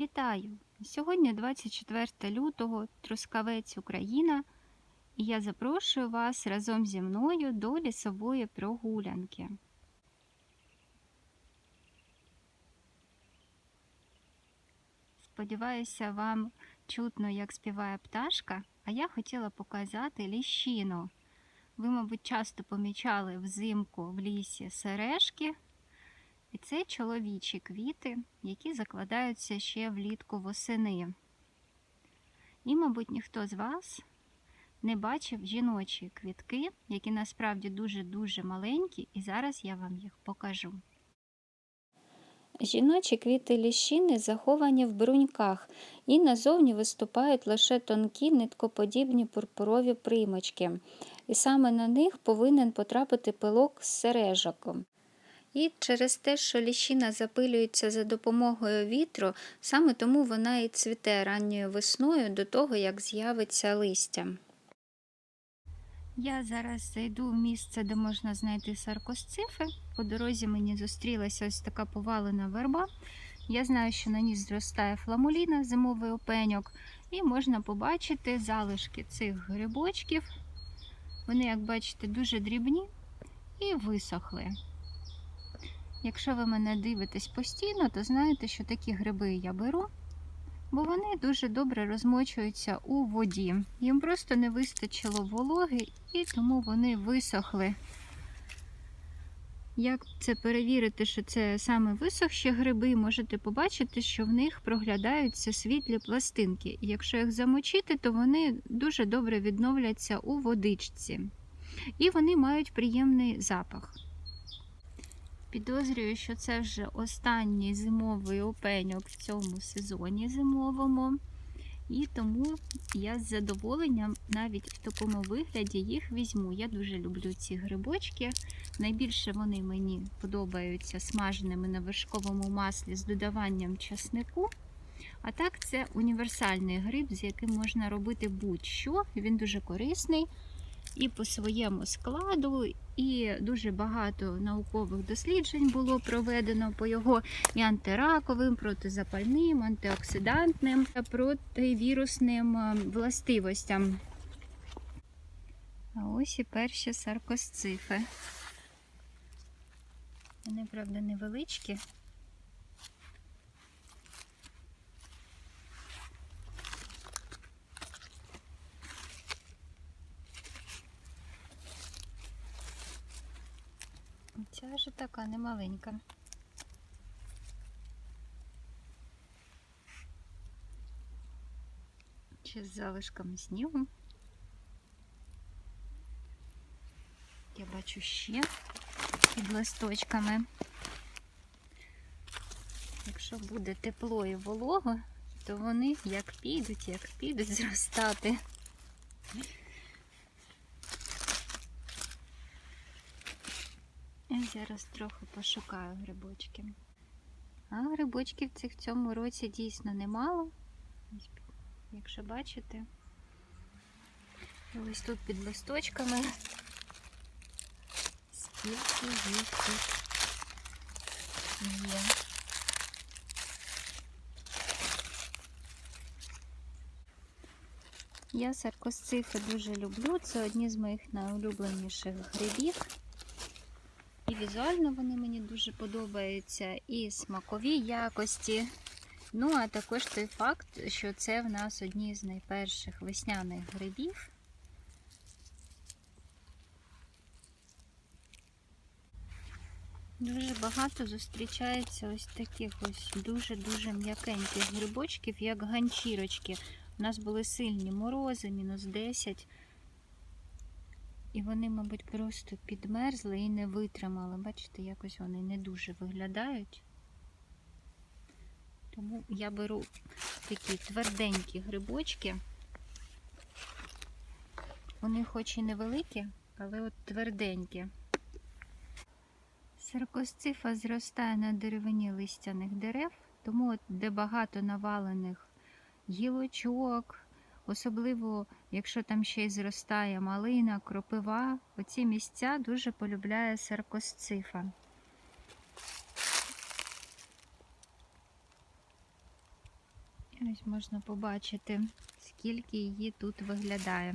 Вітаю! Сьогодні 24 лютого, Трускавець, Україна, і я запрошую вас разом зі мною до лісової прогулянки. Сподіваюся, вам чутно, як співає пташка, а я хотіла показати ліщину. Ви, мабуть, часто помічали взимку в лісі сережки. І це чоловічі квіти, які закладаються ще влітку восени. І, мабуть, ніхто з вас не бачив жіночі квітки, які насправді дуже-дуже маленькі, і зараз я вам їх покажу. Жіночі квіти ліщини заховані в бруньках і назовні виступають лише тонкі ниткоподібні пурпурові примочки, і саме на них повинен потрапити пилок з сережок. І через те, що ліщина запилюється за допомогою вітру, саме тому вона і цвіте ранньою весною до того, як з'явиться листя. Я зараз зайду в місце, де можна знайти саркосцифи. По дорозі мені зустрілася ось така повалена верба. Я знаю, що на ній зростає фламуліна, зимовий опеньок, і можна побачити залишки цих грибочків. Вони, як бачите, дуже дрібні і висохли. Якщо ви мене дивитесь постійно, то знаєте, що такі гриби я беру, бо вони дуже добре розмочуються у воді. Їм просто не вистачило вологи і тому вони висохли. Як це перевірити, що це саме висохші гриби, можете побачити, що в них проглядаються світлі пластинки. Якщо їх замочити, то вони дуже добре відновляться у водичці. І вони мають приємний запах. Підозрюю, що це вже останній зимовий опеньок в цьому сезоні зимовому. І тому я з задоволенням навіть в такому вигляді їх візьму. Я дуже люблю ці грибочки. Найбільше вони мені подобаються смаженими на вершковому маслі з додаванням часнику. А так, це універсальний гриб, з яким можна робити будь-що. Він дуже корисний і по своєму складу, і дуже багато наукових досліджень було проведено по його і антираковим, протизапальним, антиоксидантним, та противірусним е, властивостям. А ось і перші саркосцифи. Вони, правда, невеличкі. Ця ж така немаленька. Ще з залишками снігу. Я бачу ще під листочками. Якщо буде тепло і волого, то вони як підуть, як підуть зростати. Зараз трохи пошукаю грибочки. А грибочків цих в цьому році дійсно немало. Якщо бачите, ось тут під листочками. Скільки їх тут є. Я саркосцифи дуже люблю. Це одні з моїх найулюбленіших грибів. Візуально вони мені дуже подобаються, і смакові якості. Ну, а також той факт, що це в нас одні з найперших весняних грибів. Дуже багато зустрічається ось таких ось дуже-дуже м'якеньких грибочків, як ганчірочки. У нас були сильні морози, мінус 10. І вони, мабуть, просто підмерзли і не витримали. Бачите, якось вони не дуже виглядають. Тому я беру такі тверденькі грибочки. Вони хоч і невеликі, але от тверденькі. Саркосцифа зростає на деревині листяних дерев, тому от де багато навалених гілочок, Особливо, якщо там ще й зростає малина, кропива, оці місця дуже полюбляє Ось можна побачити, скільки її тут виглядає.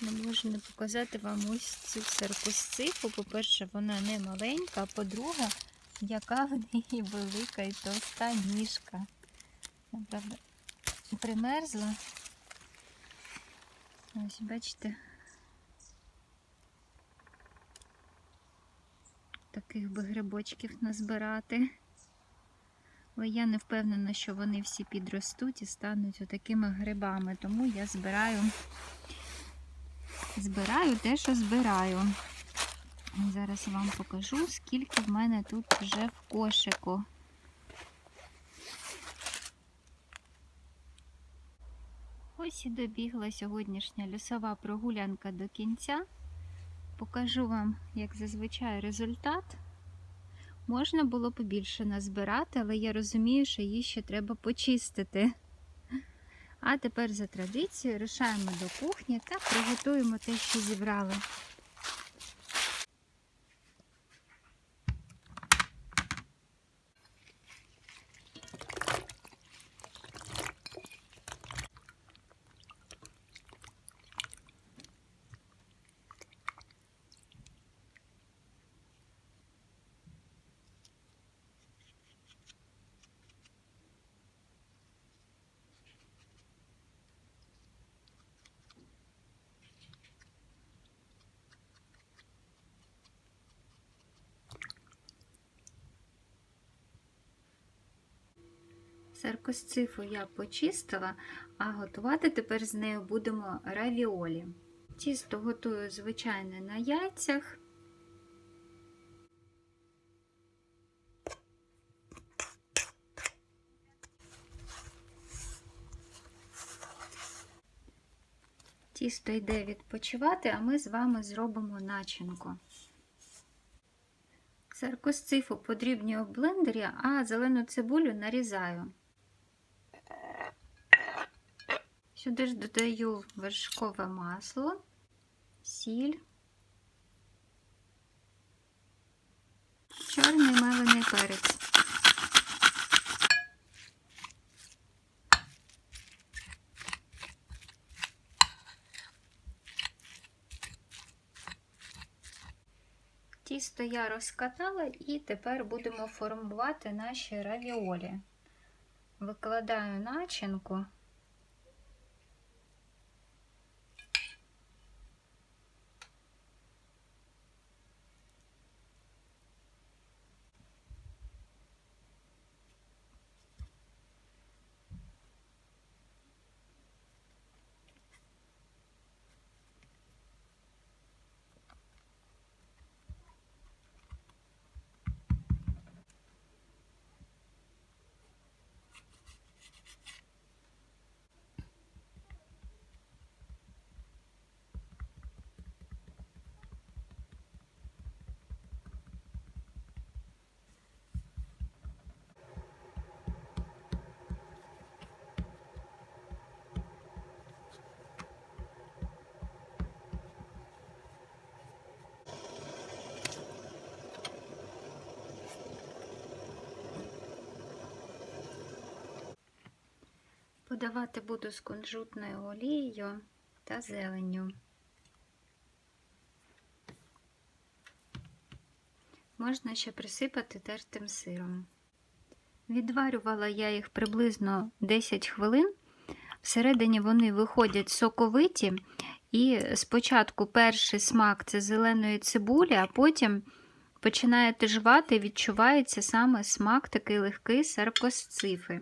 Не можу не показати вам ось цю саркосцифу. По-перше, вона не маленька, а по-друге, яка в неї велика і товста ніжка. Правда, примерзла. Ось, бачите, таких би грибочків назбирати. Але я не впевнена, що вони всі підростуть і стануть отакими грибами, тому я збираю збираю те, що збираю. Зараз вам покажу, скільки в мене тут вже в кошику. Ось і добігла сьогоднішня лісова прогулянка до кінця. Покажу вам, як зазвичай, результат. Можна було побільше назбирати, але я розумію, що її ще треба почистити. А тепер за традицією рушаємо до кухні та приготуємо те, що зібрали. Саркосцифу я почистила, а готувати тепер з нею будемо равіолі. Тісто готую звичайне на яйцях. Тісто йде відпочивати, а ми з вами зробимо начинку. Саркосцифу подрібнюю в блендері, а зелену цибулю нарізаю. Сюди ж додаю вершкове масло, сіль, чорний мелений перець. Тісто я розкатала і тепер будемо формувати наші равіолі. Викладаю начинку. Подавати буду з кунжутною олією та зеленню. Можна ще присипати тертим сиром. Відварювала я їх приблизно 10 хвилин. Всередині вони виходять соковиті, і спочатку перший смак це зеленої цибулі, а потім починаєте і відчувається саме смак такий легкий саркосцифи.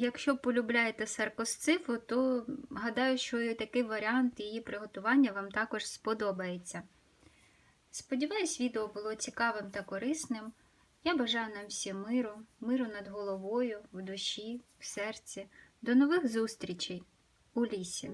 Якщо полюбляєте саркосцифу, то гадаю, що і такий варіант її приготування вам також сподобається. Сподіваюсь, відео було цікавим та корисним. Я бажаю нам всім миру, миру над головою, в душі, в серці. До нових зустрічей у лісі!